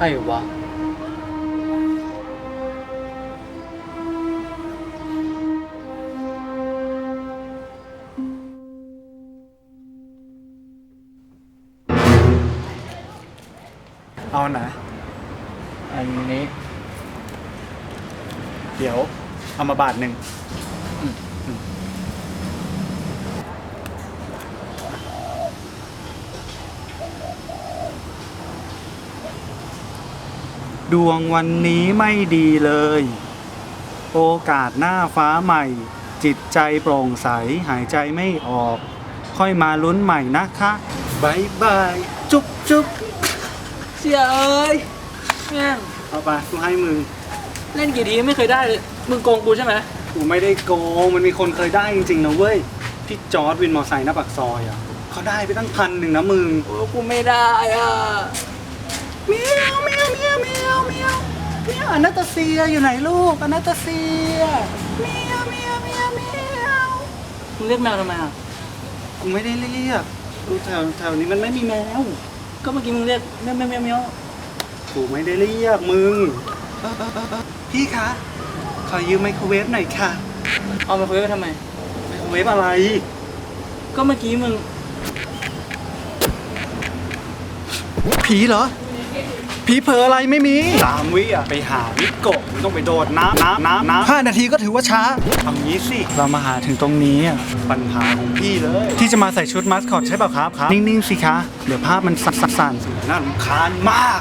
รวะ เอาไหนอันนี้ เดี๋ยว เอามาบาทหนึ่ง ดวงวันนี้ไม่ดีเลย โอกาสหน้าฟ้าใหม่ จิตใจโปร่งใสหายใจไม่ออก ค่อยมาลุ้นใหม่นะคะบายบาย จุ๊บจุ๊บเสียเอ้ยแม่งเอาไปกูให้มึง เล่นกี่ทีไม่เคยได้เลย มึงโกงกูใช่ไหมกูไม่ได้โกงมันมีคนเคยได้จริงๆนะเว้ยพี่จอร์ดวินมอไซค์หน้าปากซอยอะเขาได้ไปตั้งพันหนึ่งนะมึง โอ้กูไม่ได้อะเมียวเมียวเมียว อนาตาเซียอยู่ไหนลูกอนาตาเซียเมียวเมียวเมียวเมียวมึงเรียกแมวทำไมอะกูไม่ได้เรียกกูแถวแถวนี้มันไม่มีแมว ก็เมื่อกี้มึงเรียกแมวแมวแมวแมวกูไม่ได้เรียกมึงเออเออเออเออพี่คะ ขอยืมไมโครเวฟหน่อยค่ะ เอามาคุยไปทำไม ไมโครเวฟอะไร ก็เมื่อกี้มึง ผีเหรอ ผีเผลออะไรไม่มีสามวิอะไปหาวิโกะมึงต้องไปโดดน้ำน้ำน้ำน้ำห้านาทีก็ถือว่าช้าเอางี้สิเรามาหาถึงตรงนี้อะปัญหาของพี่เลยที่จะมาใส่ชุดมาสคอตใช่ป่ะครับครับ นิ่ง ๆ สิคะ เดี๋ยวภาพมันสั่นๆน่ารำคาญมาก